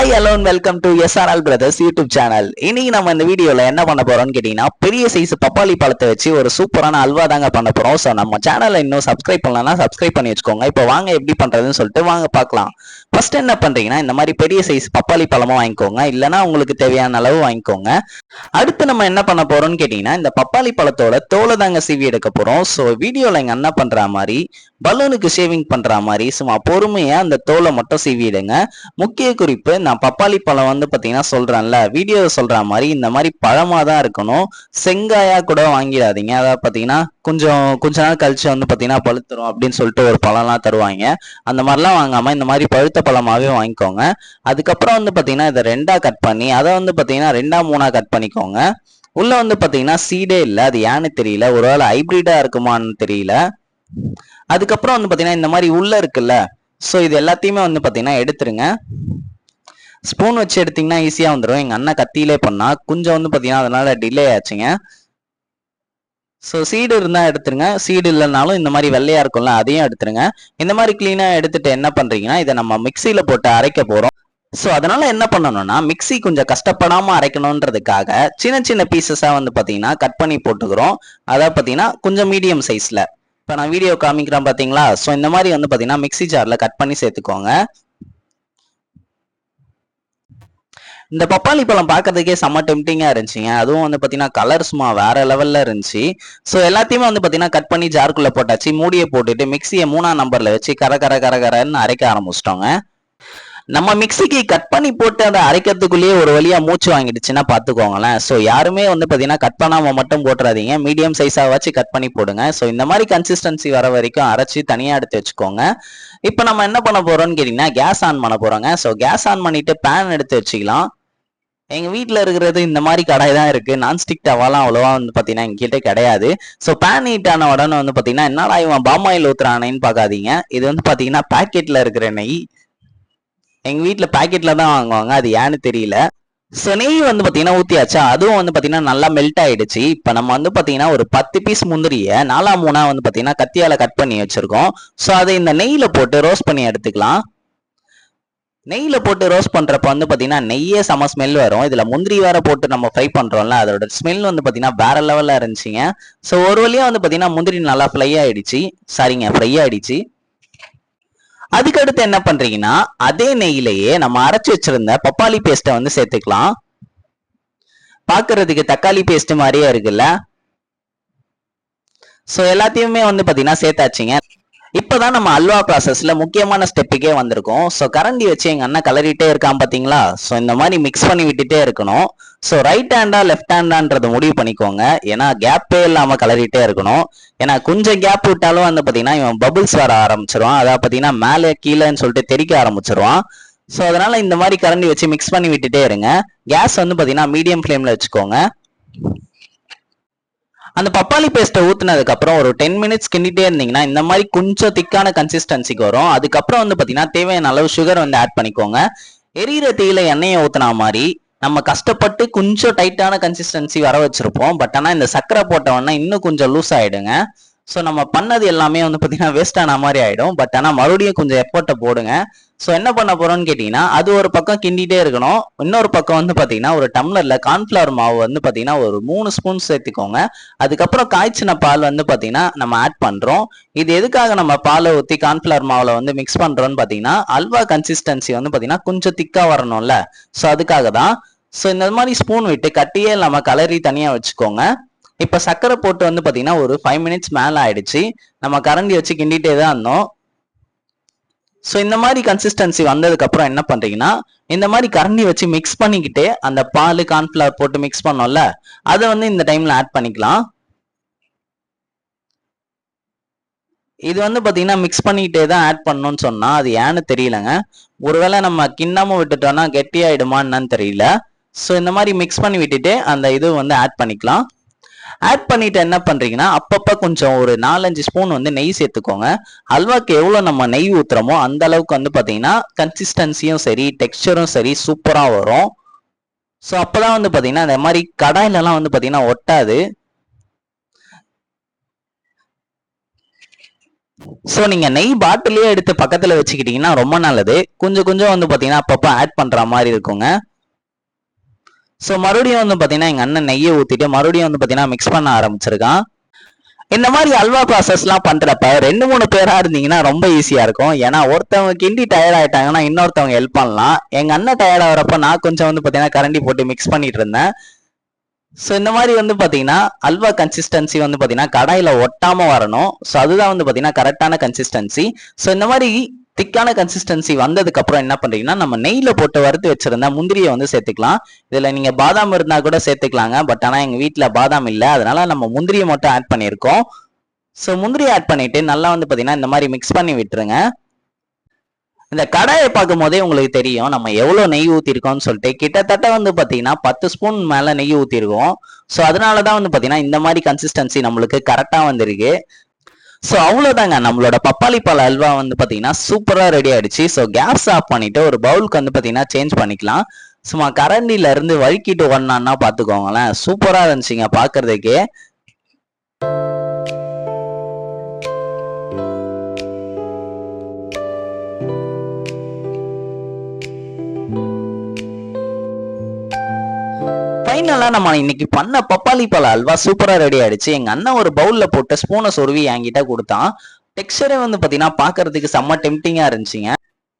Hi all welcome to SRL brothers YouTube channel இன்னைக்கு நம்ம இந்த வீடியோவில் என்ன பண்ண போறோம்னு கேட்டீங்கன்னா பெரிய சைஸ் பப்பாளி பழத்தை வச்சு ஒரு சூப்பரான அல்வா தாங்க பண்ண போறோம். ஸோ நம்ம சேனலை இன்னும் சப்ஸ்கிரைப் பண்ணலன்னா சப்ஸ்கிரைப் பண்ணி வச்சுக்கோங்க. இப்போ வாங்க எப்படி பண்றதுன்னு சொல்லிட்டு வாங்க பார்க்கலாம். ஃபர்ஸ்ட் என்ன பண்றீங்கன்னா இந்த மாதிரி பெரிய சைஸ் பப்பாளி பழமும் வாங்கிக்கோங்க. இல்லைன்னா உங்களுக்கு தேவையான அளவு வாங்கிக்கோங்க. அடுத்து நம்ம என்ன பண்ண போறோம்னு கேட்டீங்கன்னா இந்த பப்பாளி பழத்தோட தோலை தாங்க சீவி எடுக்க போறோம். ஸோ வீடியோவில் எங்க என்ன பண்ற மாதிரி பலூனுக்கு ஷேவிங் பண்ற மாதிரி சும்மா பொறுமையா அந்த தோலை மட்டும் சீவிடுங்க முக்கிய குறிப்பு நான் பப்பாளி பழம் வந்து பார்த்தீங்கன்னா சொல்றேன்ல வீடியோ சொல்ற மாதிரி இந்த மாதிரி பழமாக தான் இருக்கணும். செங்காயா கூட வாங்கிடாதீங்க. அதாவது பார்த்தீங்கன்னா கொஞ்சம் கொஞ்ச நாள் கழிச்சு வந்து பார்த்தீங்கன்னா பழுத்துரும் அப்படின்னு சொல்லிட்டு ஒரு பழம்லாம் தருவாங்க. அந்த மாதிரிலாம் வாங்காம இந்த மாதிரி பழுத்த பழமாகவே வாங்கிக்கோங்க. அதுக்கப்புறம் வந்து பார்த்தீங்கன்னா இதை ரெண்டாக கட் பண்ணி அதை வந்து பார்த்தீங்கன்னா ரெண்டாக மூணாக கட் பண்ணிக்கோங்க. உள்ள வந்து பார்த்தீங்கன்னா சீடே இல்லை அது ஏன்னு தெரியல. ஒரு வேளை ஹைபிரிடா இருக்குமான்னு தெரியல. அதுக்கப்புறம் வந்து பார்த்தீங்கன்னா இந்த மாதிரி உள்ள இருக்குல்ல. ஸோ இது எல்லாத்தையுமே வந்து பார்த்தீங்கன்னா எடுத்துருங்க. ஸ்பூன் வச்சு எடுத்தீங்கன்னா ஈஸியாக வந்துடும் எங்கள் அண்ணன் கத்தியிலே பண்ணால் கொஞ்சம் வந்து பார்த்தீங்கன்னா அதனால் டிலே ஆச்சுங்க. ஸோ சீடு இருந்தால் எடுத்துருங்க. சீடு இல்லைனாலும் இந்த மாதிரி வெள்ளையாக இருக்கும்ல அதையும் எடுத்துருங்க. இந்த மாதிரி க்ளீனாக எடுத்துட்டு என்ன பண்ணுறீங்கன்னா இதை நம்ம மிக்சியில் போட்டு அரைக்க போகிறோம் ஸோ அதனால என்ன பண்ணணும்னா மிக்ஸி கொஞ்சம் கஷ்டப்படாமல் அரைக்கணுன்றதுக்காக சின்ன சின்ன பீசஸாக வந்து பார்த்தீங்கன்னா கட் பண்ணி போட்டுக்கிறோம். அதாவது பார்த்தீங்கன்னா கொஞ்சம் மீடியம் சைஸில் இப்போ நான் வீடியோ காமிக்கிறேன் பார்த்தீங்களா ஸோ இந்த மாதிரி வந்து பார்த்தீங்கன்னா மிக்ஸி ஜாரில் கட் பண்ணி சேர்த்துக்கோங்க. இந்த பப்பாளி பழம் பார்க்கறதுக்கே செம்ம டெம்டிங்கா இருந்துச்சுங்க. அதுவும் வந்து பாத்தீங்கன்னா கலர் சும்மா வேற லெவல்ல இருந்துச்சு. ஸோ எல்லாத்தையுமே வந்து பாத்தீங்கன்னா கட் பண்ணி ஜார்க்குள்ள போட்டாச்சு. மூடியை போட்டுட்டு மிக்சியை மூணாம் நம்பர்ல வச்சு கர கர கர கரன்னு அரைக்க ஆரம்பிச்சிட்டோங்க. நம்ம மிக்சிக்கு கட் பண்ணி போட்டு அதை அரைக்கிறதுக்குள்ளேயே ஒரு வழியா மூச்சு வாங்கிடுச்சுன்னா பாத்துக்கோங்களேன். ஸோ யாருமே வந்து பாத்தீங்கன்னா கட் பண்ணாம மட்டும் போட்டுறாதீங்க. மீடியம் சைஸா வச்சு கட் பண்ணி போடுங்க. ஸோ இந்த மாதிரி கன்சிஸ்டன்சி வர வரைக்கும் அரைச்சு தனியா எடுத்து வச்சுக்கோங்க. இப்போ நம்ம என்ன பண்ண போறோம்னு கேட்டீங்கன்னா கேஸ் ஆன் பண்ண போறோங்க. ஸோ கேஸ் ஆன் பண்ணிட்டு பேன் எடுத்து வச்சுக்கலாம். எங்க வீட்டில் இருக்கிறது இந்த மாதிரி கடாய் தான் இருக்கு. நான்ஸ்டிக் டவாலாம் அவ்வளவா வந்து பாத்தீங்கன்னா எங்ககிட்ட கிடையாது. ஸோ பேன் ஹீட் ஆன உடனே வந்து பாத்தீங்கன்னா என்னடா இவன் பாமாயில் ஊத்துறானேன்னு பார்க்காதீங்க இது வந்து பாத்தீங்கன்னா பேக்கெட்டில் இருக்கிற நெய். எங்க வீட்டில் பேக்கெட்டில் தான் வாங்குவாங்க. அது ஏன்னு தெரியல. ஸோ நெய் வந்து பாத்தீங்கன்னா ஊத்தியாச்சா? அதுவும் வந்து பாத்தீங்கன்னா நல்லா மெல்ட் ஆயிடுச்சு. இப்போ நம்ம வந்து பாத்தீங்கன்னா ஒரு பத்து பீஸ் முந்திரிய நாலா மூணா வந்து பாத்தீங்கன்னா கத்தியால கட் பண்ணி வச்சிருக்கோம். ஸோ அதை இந்த நெய்யில் போட்டு ரோஸ்ட் பண்ணி எடுத்துக்கலாம். நெய்யில் போட்டு ரோஸ்ட் பண்ணுறப்ப வந்து பார்த்தீங்கன்னா நெய்யே செம ஸ்மெல் வரும். இதில் முந்திரி வேற போட்டு நம்ம ஃப்ரை பண்ணுறோம்ல அதோட ஸ்மெல் வந்து பார்த்தீங்கன்னா வேற லெவலில் இருந்துச்சுங்க. ஸோ ஒரு வழியாக வந்து பார்த்தீங்கன்னா முந்திரி நல்லா ஃப்ரை ஆயிடுச்சு. சாரிங்க ஃப்ரை ஆயிடுச்சு. அதுக்கடுத்து என்ன பண்ணுறீங்கன்னா அதே நெய்யிலேயே நம்ம அரைச்சி வச்சிருந்த பப்பாளி பேஸ்ட்டை வந்து சேர்த்துக்கலாம். பார்க்கறதுக்கு தக்காளி பேஸ்ட் மாதிரியே இருக்குல்ல. ஸோ எல்லாத்தையுமே வந்து பார்த்தீங்கன்னா சேர்த்தாச்சுங்க. இப்பதான் நம்ம அல்வா ப்ராசஸ்ல முக்கியமான ஸ்டெப்புக்கே வந்திருக்கோம். ஸோ கரண்டி வச்சு எங்க அண்ணன் கலரிட்டே இருக்கான் பாத்தீங்களா? ஸோ இந்த மாதிரி மிக்ஸ் பண்ணி விட்டுட்டே இருக்கணும். ஸோ ரைட் ஹேண்டா லெஃப்ட் ஹேண்டான்றத முடிவு பண்ணிக்கோங்க. ஏன்னா கேப்பே இல்லாம கலரிட்டே இருக்கணும். ஏன்னா கொஞ்சம் கேப் விட்டாலும் வந்து பாத்தீங்கன்னா இவன் பபுள்ஸ் வர ஆரம்பிச்சிருவான். அதாவது பாத்தீங்கன்னா மேலே கீழேன்னு சொல்லிட்டு தெறிக்க ஆரம்பிச்சிருவான். ஸோ அதனால இந்த மாதிரி கரண்டி வச்சு மிக்ஸ் பண்ணி விட்டுட்டே இருங்க. கேஸ் வந்து பாத்தீங்கன்னா மீடியம் ஃப்ளேம்ல வச்சுக்கோங்க. அந்த பப்பாளி பேஸ்ட்டை ஊற்றினதுக்கு அப்புறம் ஒரு டென் மினிட்ஸ் கிண்டிட்டே இருந்தீங்கன்னா இந்த மாதிரி கொஞ்சம் திக்கான கன்சிஸ்டன்சிக்கு வரும். அதுக்கப்புறம் வந்து பார்த்தீங்கன்னா தேவையான அளவு சுகர் வந்து ஆட் பண்ணிக்கோங்க. எரியிற தீயில எண்ணெயை ஊத்துன மாதிரி நம்ம கஷ்டப்பட்டு கொஞ்சம் டைட்டான கன்சிஸ்டன்சி வர வச்சிருப்போம். பட் ஆனால் இந்த சர்க்கரை போட்டவொன்னா இன்னும் கொஞ்சம் லூஸ் ஆயிடுங்க. ஸோ நம்ம பண்ணது எல்லாமே வந்து பார்த்தீங்கன்னா வேஸ்ட் ஆன மாதிரி ஆகிடும் பட் ஆனால் மறுபடியும் கொஞ்சம் எஃபர்ட்டை போடுங்க. ஸோ என்ன பண்ண போகிறோம்னு கேட்டிங்கன்னா அது ஒரு பக்கம் கிண்டிகிட்டே இருக்கணும். இன்னொரு பக்கம் வந்து பார்த்தீங்கன்னா ஒரு டம்ளரில் கார்ன்ஃப்ளவர் மாவு வந்து பார்த்தீங்கன்னா ஒரு மூணு ஸ்பூன் சேர்த்துக்கோங்க. அதுக்கப்புறம் காய்ச்சின பால் வந்து பார்த்தீங்கன்னா நம்ம ஆட் பண்ணுறோம் இது எதுக்காக நம்ம பாலை ஊற்றி கார்ன்ஃப்ளவர் மாவில் வந்து மிக்ஸ் பண்ணுறோம்னு பார்த்தீங்கன்னா அல்வா கன்சிஸ்டன்சி வந்து பார்த்தீங்கன்னா கொஞ்சம் திக்காக வரணும்ல. ஸோ அதுக்காக தான் ஸோ இந்த மாதிரி ஸ்பூன் விட்டு கட்டியே நம்ம கலரி தனியாக வச்சுக்கோங்க. இப்போ சர்க்கரை போட்டு வந்து பார்த்தீங்கன்னா ஒரு ஃபைவ் மினிட்ஸ் மேலே ஆயிடுச்சு. நம்ம கரண்டி வச்சு கிண்டிட்டே தான் இருந்தோம். ஸோ இந்த மாதிரி கன்சிஸ்டன்சி வந்ததுக்கப்புறம் என்ன பண்ணுறீங்கன்னா இந்த மாதிரி கரண்டி வச்சு மிக்ஸ் பண்ணிக்கிட்டே அந்த பால் கார்ன்ஃப்ளவர் போட்டு மிக்ஸ் பண்ணோம்ல அதை வந்து இந்த டைமில் ஆட் பண்ணிக்கலாம். இது வந்து பார்த்தீங்கன்னா மிக்ஸ் பண்ணிக்கிட்டே தான் ஆட் பண்ணணும்னு சொன்னால் அது ஏன்னு தெரியலங்க. ஒருவேளை நம்ம கிண்ணாமல் விட்டுட்டோம்னா கெட்டியாயிடுமா என்னன்னு தெரியல. ஸோ இந்த மாதிரி மிக்ஸ் பண்ணி விட்டுட்டு அந்த இது வந்து ஆட் பண்ணிக்கலாம். ஆட் பண்ணிட்டு என்ன பண்றீங்கன்னா அப்பப்ப கொஞ்சம் ஒரு நாலஞ்சு ஸ்பூன் வந்து நெய் சேர்த்துக்கோங்க. அல்வாக்கு எவ்வளவு நம்ம நெய் ஊத்துறோமோ அந்த அளவுக்கு வந்து பாத்தீங்கன்னா கன்சிஸ்டன்சியும் சரி டெக்ஸ்டரும் சரி சூப்பரா வரும். ஸோ அப்பதான் வந்து பாத்தீங்கன்னா இந்த மாதிரி கடாயில எல்லாம் வந்து பாத்தீங்கன்னா ஒட்டாது. ஸோ நீங்க நெய் பாட்டிலே எடுத்து பக்கத்துல வச்சுக்கிட்டீங்கன்னா ரொம்ப நல்லது. கொஞ்சம் கொஞ்சம் வந்து பாத்தீங்கன்னா அப்பப்போ ஆட் பண்ற மாதிரி இருக்குங்க. ஸோ மறுபடியும் வந்து பார்த்தீங்கன்னா எங்கள் அண்ணன் நெய்யை ஊற்றிட்டு மறுபடியும் வந்து பார்த்தீங்கன்னா மிக்ஸ் பண்ண ஆரம்பிச்சிருக்கான். இந்த மாதிரி அல்வா ப்ராசஸ்லாம் பண்ணுறப்ப ரெண்டு மூணு பேராக இருந்தீங்கன்னா ரொம்ப ஈஸியாக இருக்கும். ஏன்னா ஒருத்தவங்க கிண்டி டயர்ட் ஆகிட்டாங்கன்னா இன்னொருத்தவங்க ஹெல்ப் பண்ணலாம். எங்கள் அண்ணன் டயர்ட் ஆகிறப்ப நான் கொஞ்சம் வந்து பார்த்தீங்கன்னா கரண்டி போட்டு மிக்ஸ் பண்ணிட்டு இருந்தேன். ஸோ இந்த மாதிரி வந்து பார்த்தீங்கன்னா அல்வா கன்சிஸ்டன்சி வந்து பார்த்தீங்கன்னா கடாயில் ஒட்டாமல் வரணும். ஸோ அதுதான் வந்து பார்த்தீங்கன்னா கரெக்டான கன்சிஸ்டன்சி ஸோ இந்த மாதிரி திக்கான கன்சிஸ்டன்சி வந்ததுக்கு அப்புறம் என்ன பண்றீங்கன்னா நம்ம நெய்ல போட்டு வறுத்து வச்சிருந்தா முந்திரியை வந்து சேர்த்துக்கலாம். இதுல நீங்க பாதாம் இருந்தா கூட சேர்த்துக்கலாங்க. பட் ஆனா எங்க வீட்டுல பாதாம் இல்ல. அதனால நம்ம முந்திரியை மட்டும் ஆட் பண்ணியிருக்கோம். ஸோ முந்திரி ஆட் பண்ணிட்டு நல்லா வந்து பாத்தீங்கன்னா இந்த மாதிரி மிக்ஸ் பண்ணி விட்டுருங்க. இந்த கடாயை பார்க்கும் போதே உங்களுக்கு தெரியும் நம்ம எவ்வளவு நெய் ஊத்திருக்கோம்னு சொல்லிட்டு. கிட்டத்தட்ட வந்து பாத்தீங்கன்னா பத்து ஸ்பூன் மேல நெய் ஊத்திருக்கோம். ஸோ அதனாலதான் வந்து பாத்தீங்கன்னா இந்த மாதிரி கன்சிஸ்டன்சி நம்மளுக்கு கரெக்டா வந்திருக்கு. ஸோ அவ்வளோதாங்க நம்மளோட பப்பாளி பால் அல்வா வந்து பார்த்தீங்கன்னா சூப்பராக ரெடி ஆயிடுச்சு. ஸோ கேஸ் ஆஃப் பண்ணிட்டு ஒரு பவுலுக்கு வந்து பார்த்தீங்கன்னா சேஞ்ச் பண்ணிக்கலாம். சும்மா கரண்டில இருந்து வழுக்கிட்டு ஒன்னான்னா பார்த்துக்கோங்களேன் சூப்பராக இருந்துச்சுங்க பார்க்கறதுக்கே ஃபைனலாக நம்ம இன்னைக்கு பண்ண பப்பாளி பழ அல்வா சூப்பராக ரெடி ஆயிடுச்சு. எங்கள் அண்ணன் ஒரு பவுலில் போட்டு ஸ்பூனை சொருவி என்கிட்ட கொடுத்தான். டெக்ஸ்டரே வந்து பார்த்தீங்கன்னா பார்க்கறதுக்கு செம்ம டெம்டிங்காக இருந்துச்சுங்க.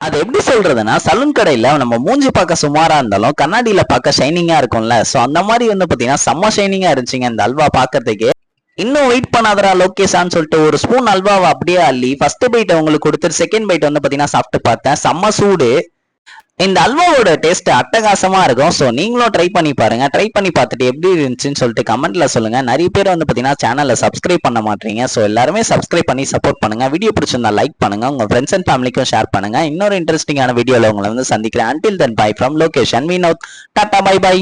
அது எப்படி சொல்றதுன்னா சலூன் கடையில நம்ம மூஞ்சி பார்க்க சுமாரா இருந்தாலும் கண்ணாடியில பார்க்க ஷைனிங்கா இருக்கும்ல. சோ அந்த மாதிரி வந்து பாத்தீங்கன்னா செம்ம ஷைனிங்கா இருந்துச்சுங்க இந்த அல்வா பாக்கிறதுக்கு. இன்னும் வெயிட் பண்ணாதரா லோகேஷான்னு சொல்லிட்டு ஒரு ஸ்பூன் அல்வாவை அப்படியே அள்ளி ஃபர்ஸ்ட் பைட் உங்களுக்கு கொடுத்துட்டு செகண்ட் பைட் வந்து பாத்தீங்கன்னா சாப்பிட்டு பார்த்தேன். செம்ம சூடு. இந்த அல்வாவோட டேஸ்ட் அட்டகாசமா இருக்கும். ஸோ நீங்களும் ட்ரை பண்ணி பாருங்க. ட்ரை பண்ணி பார்த்துட்டு எப்படி இருந்துச்சுன்னு சொல்லிட்டு கமெண்ட்ல சொல்லுங்க. நிறைய பேர் வந்து பார்த்தீங்கன்னா சேனலை சப்ஸ்கிரைப் பண்ண மாட்டீங்க. ஸோ எல்லாருமே சப்ஸ்கிரைப் பண்ணி சப்போர்ட் பண்ணுங்க. வீடியோ பிடிச்சிருந்தா லைக் பண்ணுங்க. உங்க ஃப்ரெண்ட்ஸ் அண்ட் ஃபேமிலிக்கும் ஷேர் பண்ணுங்க. இன்னொரு இன்ட்ரெஸ்டிங்கான வீடியோவில் உங்களை வந்து சந்திக்கிறேன். Until then bye from location Vinod tata bye bye